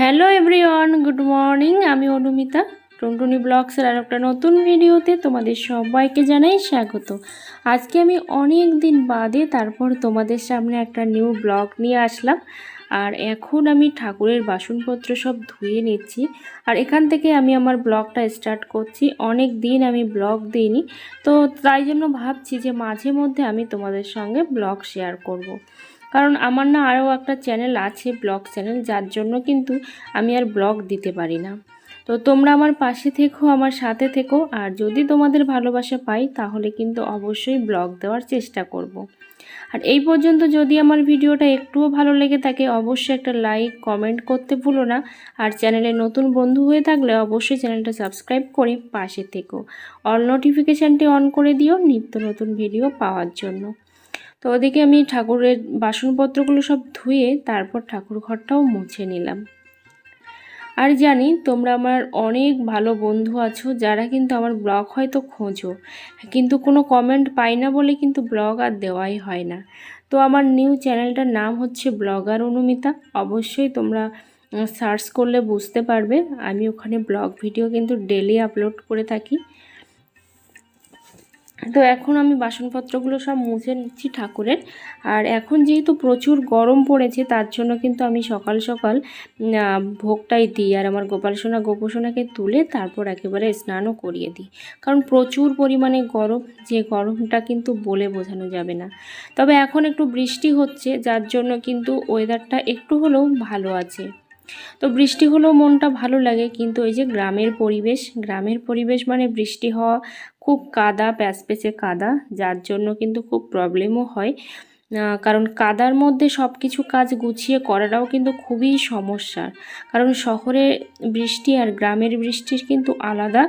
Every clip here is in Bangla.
হ্যালো এভরিওয়ান গুড মর্নিং আমি অনুমিতা টুনটুনি ব্লগসের আর একটা নতুন ভিডিওতে তোমাদের সবাইকে জানাই স্বাগত। আজকে আমি অনেক দিন বাদে তারপর তোমাদের সামনে একটা নিউ ব্লগ নিয়ে আসলাম। আর এখন আমি ঠাকুরের বাসনপত্র সব ধুয়ে নিচ্ছি। আর এখান থেকে আমি আমার ব্লগটা স্টার্ট করছি। অনেক দিন আমি ব্লগ দিইনি। তো তাই জন্য ভাবছি যে মাঝে মধ্যে আমি তোমাদের সঙ্গে ব্লগ শেয়ার করব। কারণ আমার না আরও একটা চ্যানেল আছে, ব্লগ চ্যানেল, যার জন্য কিন্তু আমি আর ব্লগ দিতে পারি না। তো তোমরা আমার পাশে থেকো, আমার সাথে থেকো। আর যদি তোমাদের ভালোবাসা পাই, তাহলে কিন্তু অবশ্যই ব্লগ দেওয়ার চেষ্টা করব। আর এই পর্যন্ত যদি আমার ভিডিওটা একটুও ভালো লেগে থাকে, অবশ্যই একটা লাইক, কমেন্ট করতে ভুলো না। আর চ্যানেলে নতুন বন্ধু হয়ে থাকলে অবশ্যই চ্যানেলটা সাবস্ক্রাইব করে পাশে থেকো। অল নোটিফিকেশানটি অন করে দিও নিত্য নতুন ভিডিও পাওয়ার জন্য। তো ওদিকে আমি ঠাকুরের বাসনপত্রগুলো সব ধুয়ে, তারপর ঠাকুর ঘরটাও মুছে নিলাম। আর জানি তোমরা আমার অনেক ভালো বন্ধু আছো, যারা কিন্তু আমার ব্লগ হয়তো খোঁজো। কিন্তু কোনো কমেন্ট পাই না বলে কিন্তু ব্লগ আর দেওয়াই হয় না। তো আমার নিউ চ্যানেলটার নাম হচ্ছে ব্লগার অনুমিতা। অবশ্যই তোমরা সার্চ করলে বুঝতে পারবে। আমি ওখানে ব্লগ ভিডিও কিন্তু ডেলি আপলোড করে থাকি। তো এখন আমি বাসনপত্রগুলো সব মুছে নিচ্ছি ঠাকুরের। আর এখন যেহেতু প্রচুর গরম পড়েছে, তার জন্য কিন্তু আমি সকাল সকাল ভোগটাই দিই। আর আমার গোপালসোনা গোপসোনাকে তুলে তারপর একেবারে স্নানও করিয়ে দিই। কারণ প্রচুর পরিমাণে গরম, যে গরমটা কিন্তু বলে বোঝানো যাবে না। তবে এখন একটু বৃষ্টি হচ্ছে, যার জন্য কিন্তু ওয়েদারটা একটু হলেও ভালো আছে। তো বৃষ্টি হলেও মনটা ভালো লাগে, কিন্তু এই যে গ্রামের পরিবেশ গ্রামের পরিবেশ মানে বৃষ্টি হওয়া খুব কাদা প্যাচপেচে কাদা, যার জন্য কিন্তু খুব প্রবলেমও হয়। কারণ কাদার মধ্যে সব কিছু কাজ গুছিয়ে করাটাও কিন্তু খুবই সমস্যার। কারণ শহরে বৃষ্টি আর গ্রামের বৃষ্টির কিন্তু আলাদা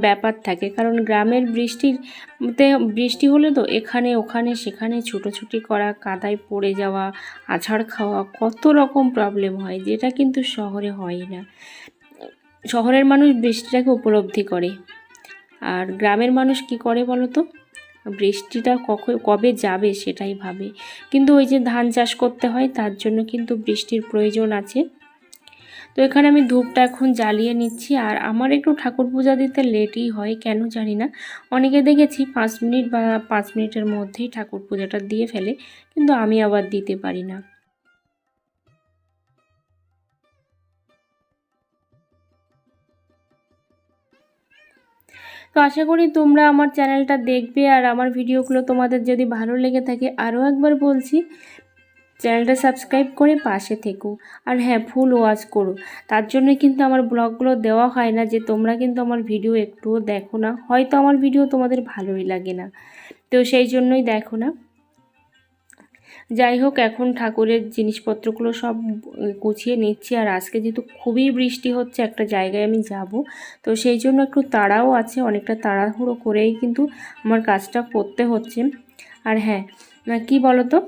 ব্যাপার থাকে। কারণ গ্রামের বৃষ্টিতে, বৃষ্টি হলে তো এখানে, ওখানে, সেখানে ছুটোছুটি করা, কাদায় পড়ে যাওয়া, আছাড় খাওয়া, কত রকম প্রবলেম হয়, যেটা কিন্তু শহরে হয় না। শহরের মানুষ বৃষ্টিটাকে উপলব্ধি করে। আর গ্রামের মানুষ কি করে বলো তো বৃষ্টিটা কবে যাবে সেটাই ভাবে। কিন্তু ওই যে ধান চাষ করতে হয়, তার জন্য কিন্তু বৃষ্টির প্রয়োজন আছে। তো এখানে আমি ধূপটা এখন জ্বালিয়ে নিচ্ছি, আর আমার একটু ঠাকুর পূজা দিতে লেটই হয়, কেন জানি না। অনেকে দেখেছি পাঁচ মিনিট বা পাঁচ মিনিটের মধ্যেই ঠাকুর পূজাটা দিয়ে ফেলে, কিন্তু আমি আবার দিতে পারি না। তো আশা করি তোমরা আমার চ্যানেলটা দেখবে আর আমার ভিডিওগুলো তোমাদের যদি ভালো লেগে থাকে আরও একবার বলছি, চ্যানেলটা সাবস্ক্রাইব করে পাশে থেকো। আর হ্যাঁ ফুল ওয়াচ করো। তার জন্য কিন্তু আমার ব্লগগুলো দেওয়া হয় না যে তোমরা কিন্তু আমার ভিডিও একটুও দেখো না। হয়তো আমার ভিডিও তোমাদের ভালোই লাগে না। তো সেই জন্যই দেখো না। যাই হোক, এখন ঠাকুরের জিনিসপত্রগুলো সব গুছিয়ে নিচ্ছি। আর আজকে যেহেতু খুবই বৃষ্টি হচ্ছে একটা জায়গায় আমি যাব, তো সেই জন্য একটু তাড়াও আছে, অনেকটা তাড়াহুড়ো করেই কিন্তু আমার কাজটা করতে হচ্ছে। আর হ্যাঁ কি বলো তো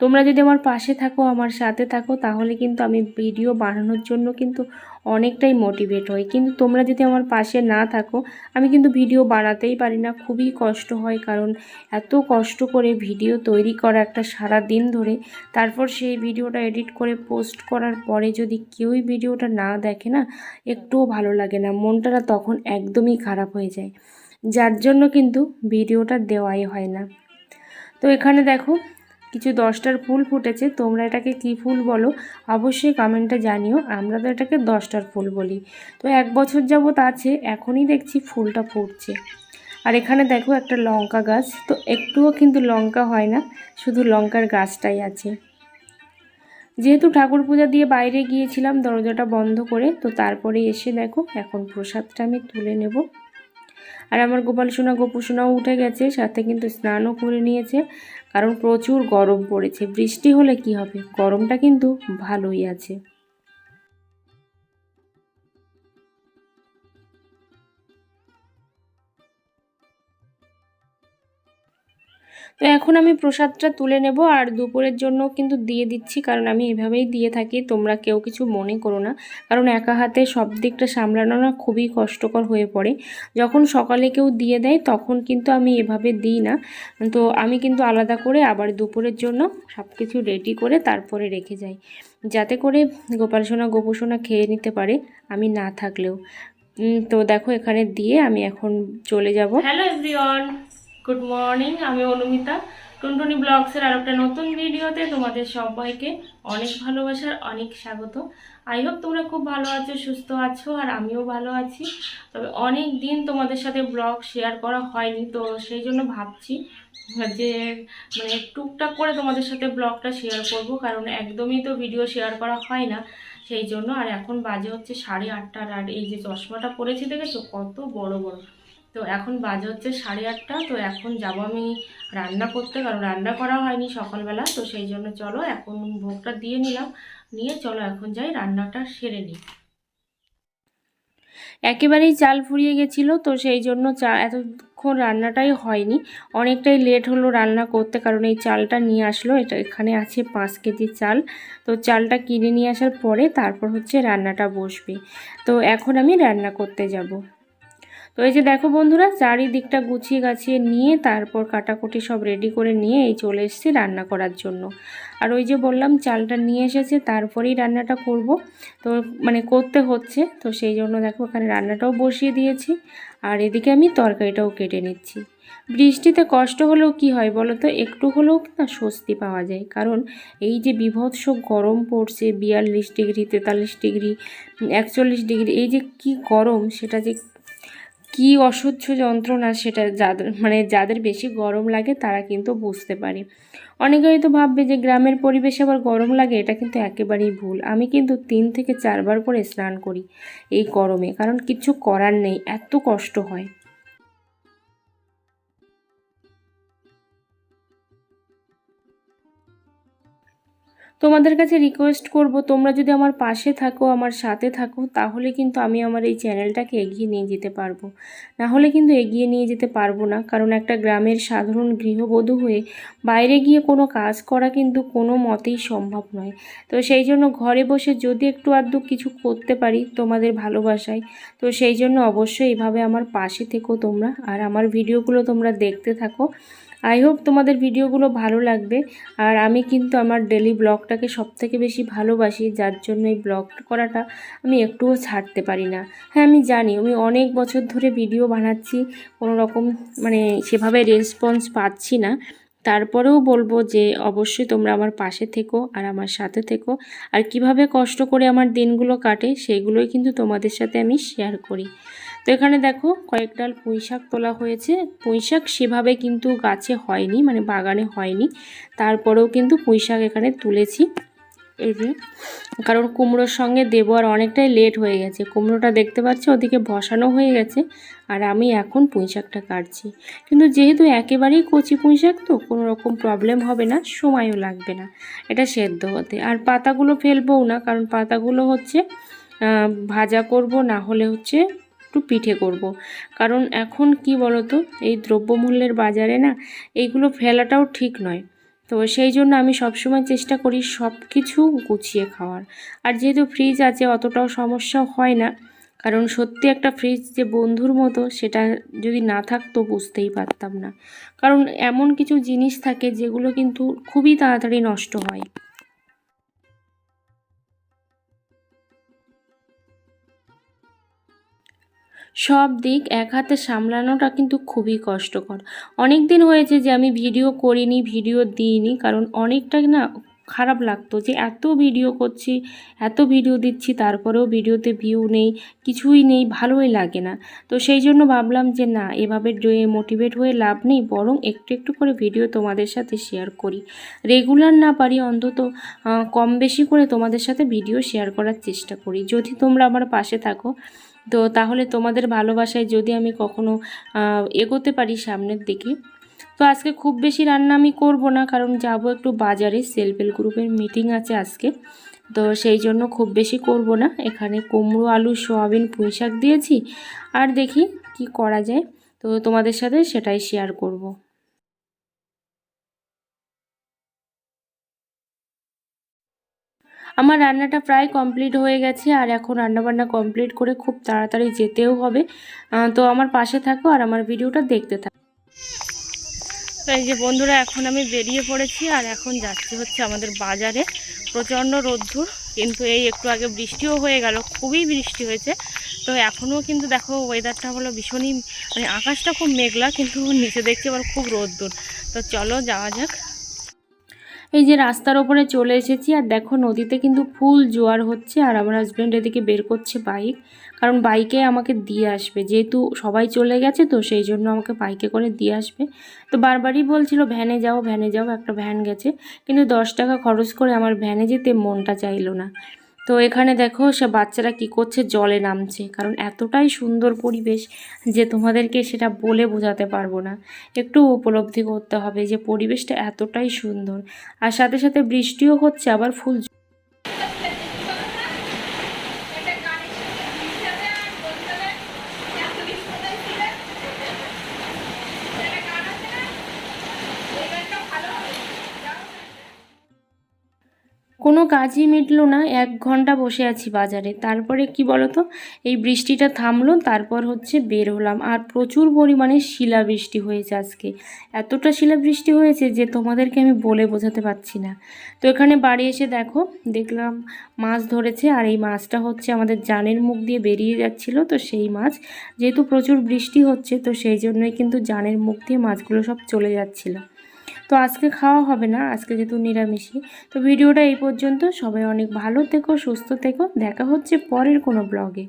তোমরা যদি আমার পাশে থাকো, আমার সাথে থাকো, তাহলে কিন্তু আমি ভিডিও বানানোর জন্য কিন্তু অনেকটাই মোটিভেট হই কিন্তু তোমরা যদি আমার পাশে না থাকো, আমি কিন্তু ভিডিও বানাতেই পারি না। খুবই কষ্ট হয় কারণ এত কষ্ট করে ভিডিও তৈরি করা একটা সারা দিন ধরে। তারপর সেই ভিডিওটা এডিট করে পোস্ট করার পরে যদি কেউই ভিডিওটা না দেখে না, একটুও ভালো লাগে না। মনটা না তখন একদমই খারাপ হয়ে যায়। যার জন্য কিন্তু ভিডিওটা দেওয়াই হয় না। তো এখানে দেখো কিছু দশটার ফুল ফুটেছে, তোমরা এটাকে কি ফুল বলো? অবশ্যই কমেন্টে জানিও, আমরা তো এটাকে দশটার ফুল বলি। তো এক বছর যাবৎ আছে, এখনই দেখছি ফুলটা ফুটছে। আর এখানে দেখো একটা লঙ্কা গাছ, তো একটুও কিন্তু লঙ্কা হয় না, শুধু লঙ্কার গাছটাই আছে। যেহেতু ঠাকুর পূজা দিয়ে বাইরে গিয়েছিলাম দরজাটা বন্ধ করে, তো তারপরে এসে দেখো, এখন প্রসাদটা আমি তুলে নেব। আর আমার গোপাল সোনা, গোপু সোনাও উঠে গেছে, সাথে কিন্তু স্নানও করে নিয়েছে। কারণ প্রচুর গরম পড়েছে। বৃষ্টি হলে কি হবে? গরমটা কিন্তু ভালোই আছে। তো এখন আমি প্রসাদটা তুলে নেব আর দুপুরের জন্য কিন্তু দিয়ে দিচ্ছি, কারণ আমি এভাবেই দিয়ে থাকি। তোমরা কেউ কিছু মনে করো না, কারণ একা হাতে সব দিকটা সামলানো না খুবই কষ্টকর হয়ে পড়ে। যখন সকালে কেউ দিয়ে দেয়, তখন কিন্তু আমি এভাবে দিই না। তো আমি কিন্তু আলাদা করে আবার দুপুরের জন্য সব কিছু রেডি করে তারপরে রেখে যাই। যাতে করে গোপাল সোনা গোপসোনা খেয়ে নিতে পারে, আমি না থাকলেও। তো দেখো এখানে দিয়ে আমি এখন চলে যাব। হ্যালো এভরিওয়ান গুড মর্নিং আমি অনুমিতা। টুনটুনি ব্লগসের আর একটা নতুন ভিডিওতে তোমাদের সবাইকে অনেক ভালোবাসার অনেক স্বাগত। আই হোপ তোমরা খুব ভালো আছো, সুস্থ আছো, আর আমিও ভালো আছি। তবে অনেক দিন তোমাদের সাথে ব্লগ শেয়ার করা হয়নি, তো সেই জন্য ভাবছি যে মানে টুকটাক করে তোমাদের সাথে ব্লগটা শেয়ার করব, কারণ একদমই তো ভিডিও শেয়ার করা হয় না। সেই জন্য আর এখন বাজে হচ্ছে সাড়ে আটটার, আর এই যে চশমাটা পরেছি, দেখেছ? কত বড় বড়। তো এখন বাজে হচ্ছে সাড়ে আটটা, তো এখন যাব আমি রান্না করতে, কারণ রান্না করা হয়নি সকালবেলা, তো সেই জন্য চলো এখন ভোগটা দিয়ে নিলাম, নিয়ে চলো এখন যাই রান্নাটা সেরে নিই। একেবারেই চাল ফুরিয়ে গেছিল, তো সেই জন্য চা, এতক্ষণ রান্নাটাই হয়নি, অনেকটাই লেট হলো রান্না করতে, কারণ এই চালটা নিয়ে আসলো, এটা এখানে আছে পাঁচ কেজি চাল, তো চালটা কিনে নিয়ে আসার পরে তারপর হচ্ছে রান্নাটা বসবে, তো এখন আমি রান্না করতে যাব। তো এই যে দেখো বন্ধুরা, চারিদিকটা গুছিয়ে গাছিয়ে নিয়ে তারপর কাটাকুটি সব রেডি করে নিয়ে এই চলে এসেছি রান্না করার জন্য। আর ওই যে বললাম, চালটা নিয়ে এসেছে, তারপরেই রান্নাটা করব। তো মানে করতে হচ্ছে, তো সেই জন্য দেখো এখানে রান্নাটাও বসিয়ে দিয়েছি। আর এদিকে আমি তরকারিটাও কেটে নিচ্ছি। বৃষ্টিতে কষ্ট হলেও কি হয় বলো তো? একটু হলেও না স্বস্তি পাওয়া যায়। কারণ এই যে বিভৎস গরম পড়ছে, বিয়াল্লিশ ডিগ্রি, তেতাল্লিশ ডিগ্রি, একচল্লিশ ডিগ্রি, এই যে কি গরম, সেটা যে কি অসহ্য যন্ত্রণা সেটা যাদের মানে যাদের বেশি গরম লাগে তারা কিন্তু বুঝতে পারে। অনেকে হয়তো ভাববে যে গ্রামের পরিবেশে আবার গরম লাগে, এটা কিন্তু একেবারেই ভুল। আমি কিন্তু তিন থেকে চারবার করে স্নান করি এই গরমে, কারণ কিছু করার নেই, এত কষ্ট হয়। তোমাদের কাছে রিকোয়েস্ট করব, তোমরা যদি আমার পাশে থাকো, আমার সাথে থাকো, তাহলে কিন্তু আমি আমার এই চ্যানেলটাকে এগিয়ে নিয়ে যেতে পারব। না হলে কিন্তু এগিয়ে নিয়ে যেতে পারব না, কারণ একটা গ্রামের সাধারণ গৃহবধূ হয়ে বাইরে গিয়ে কোনো কাজ করা কিন্তু কোনো মতেই সম্ভব নয়। তো সেই জন্য ঘরে বসে যদি একটু আধটু কিছু করতে পারি তোমাদের ভালোবাসায়, তো সেই জন্য অবশ্যই এভাবে আমার পাশে থেকো তোমরা, আর আমার ভিডিওগুলো তোমরা দেখতে থাকো। আই হোপ তোমাদের ভিডিওগুলো ভালো লাগবে। আর আমি কিন্তু আমার ডেলি ব্লগটাকে সবথেকে বেশি ভালোবাসি, যার জন্য এই ব্লগ করাটা আমি একটুও ছাড়তে পারি না। হ্যাঁ আমি জানি, আমি অনেক বছর ধরে ভিডিও বানাচ্ছি কোনো রকম মানে সেভাবে রেসপন্স পাচ্ছি না। তারপরেও বলব যে অবশ্যই তোমরা আমার পাশে থেকো আর আমার সাথে থেকো। আর কীভাবে কষ্ট করে আমার দিনগুলো কাটে সেইগুলোই কিন্তু তোমাদের সাথে আমি শেয়ার করি। তো এখানে দেখো কয়েক ডাল পুঁই শাক তোলা হয়েছে। পুঁই শাক সেভাবে কিন্তু গাছে হয়নি মানে বাগানে হয়নি। তারপরেও কিন্তু পুঁই শাক এখানে তুলেছি। এই যে, কারণ কুমড়োর সঙ্গে দেবো আর অনেকটাই লেট হয়ে গেছে। কুমড়োটা দেখতে পাচ্ছি? ওদিকে বসানো হয়ে গেছে আর আমি এখন পুঁই শাকটা কাটছি। কিন্তু যেহেতু একেবারেই কচি পুঁই শাক তো, কোনো রকম প্রবলেম হবে না, সময়ও লাগবে না। এটা সেদ্ধ হতে। আর পাতাগুলো ফেলবও না, কারণ পাতাগুলো হচ্ছে ভাজা করব, না হলে হচ্ছে একটু পিঠে করব। কারণ এখন কি বলতো, এই দ্রব্যমূল্যের বাজারে না, এইগুলো ফেলাটাও ঠিক নয়। তো সেই জন্য আমি সবসময় চেষ্টা করি সব কিছু গুছিয়ে খাওয়ার। আর যেহেতু ফ্রিজ আছে, অতটাও সমস্যা হয় না। কারণ সত্যি একটা ফ্রিজ যে বন্ধুর মতো, সেটা যদি না থাকতো বুঝতেই পারতাম না। কারণ এমন কিছু জিনিস থাকে, যেগুলো কিন্তু খুবই তাড়াতাড়ি নষ্ট হয়। সব দিক এক হাতে সামলানোটা কিন্তু খুবই কষ্টকর। অনেক দিন হয়েছে যে আমি ভিডিও করিনি, ভিডিও দিইনি, কারণ অনেকটা না খারাপ লাগতো যে এত ভিডিও করছি, এত ভিডিও দিচ্ছি, তারপরেও ভিডিওতে ভিউ নেই, কিছুই নেই, ভালোই লাগে না। তো সেই জন্য ভাবলাম যে না, এভাবে মোটিভেট হয়ে লাভ নেই, বরং একটু একটু করে ভিডিও তোমাদের সাথে শেয়ার করি। রেগুলার না পারি, অন্তত কম বেশি করে তোমাদের সাথে ভিডিও শেয়ার করার চেষ্টা করি। যদি তোমরা আমার পাশে থাকো তো তাহলে তোমাদের ভালোবাসায় যদি আমি কখনো এগোতে পারি সামনের দিকে, তো আজকে খুব বেশি রান্না আমি করব না, কারণ যাব একটু বাজারে সেলফ হেল্প গ্রুপের মিটিং আছে আজকে, তো সেই জন্য খুব বেশি করব না এখানে কুমড়ো, আলু, সোয়াবিন, পুঁই শাক দিয়েছি, আর দেখি কি করা যায়, তো তোমাদের সাথে সেটাই শেয়ার করব। আমার রান্নাটা প্রায় কমপ্লিট হয়ে গেছে আর এখন রান্নাবান্না কমপ্লিট করে খুব তাড়াতাড়ি যেতেও হবে। তো আমার পাশে থাকো আর আমার ভিডিওটা দেখতে থাকো। এই যে বন্ধুরা, এখন আমি বেরিয়ে পড়েছি আর এখন যাচ্ছি হচ্ছে আমাদের বাজারে। প্রচণ্ড রোদ্দুর, কিন্তু এই একটু আগে বৃষ্টিও হয়ে গেল, খুবই বৃষ্টি হয়েছে। তো এখনও কিন্তু দেখো ওয়েদারটা হলো ভীষণই মানে আকাশটা খুব মেঘলা, কিন্তু নিচে দেখছি আবার খুব রোদ্দুর। তো চলো যাওয়া যাক। এই যে রাস্তার ওপরে চলে এসেছি, আর দেখো নদীতে কিন্তু ফুল জোয়ার হচ্ছে, আর আমার হাজব্যান্ড এদিকে বের করছে বাইক কারণ বাইকে আমাকে দিয়ে আসবে। যেহেতু সবাই চলে গেছে তো, সেই জন্য আমাকে বাইকে করে দিয়ে আসবে। তো বারবারই বলছিল, ভ্যানে যাও ভ্যানে যাও, একটা ভ্যান গেছে। কিন্তু দশ টাকা খরচ করে আমার ভ্যানে যেতে মনটা চাইল না। তো এখানে দেখো সে বাচ্চারা কি করছে? জলে নামছে। কারণ এতটাই সুন্দর পরিবেশ যে তোমাদেরকে সেটা বলে বোঝাতে পারব না। একটু উপলব্ধি করতে হবে যে পরিবেশটা এতটাই সুন্দর। আর সাথে সাথে বৃষ্টিও হচ্ছে, আবার ফুল কাজই মিটলো না, এক ঘণ্টা বসে আছি বাজারে। তারপরে কি বলতো? এই বৃষ্টিটা থামলো, তারপর হচ্ছে বের হলাম। আর প্রচুর পরিমাণে শিলাবৃষ্টি হয়েছে আজকে। এতটা শিলাবৃষ্টি হয়েছে যে তোমাদেরকে আমি বলে বোঝাতে পারছি না। তো এখানে বাড়ি এসে দেখো, দেখলাম মাছ ধরেছে, আর এই মাছটা হচ্ছে আমাদের জানের মুখ দিয়ে বেরিয়ে যাচ্ছিল। তো সেই মাছ, যেহেতু প্রচুর বৃষ্টি হচ্ছে, তো সেই জন্যই কিন্তু জানের মুখ দিয়ে মাছগুলো সব চলে যাচ্ছিল। তো আজকে খাওয়া হবে না, আজকে যেহেতু নিরামিষই। তো ভিডিওটা এই পর্যন্ত। সবাই অনেক ভালো থেকো, সুস্থ থেকো। দেখা হচ্ছে পরের কোনো ব্লগে।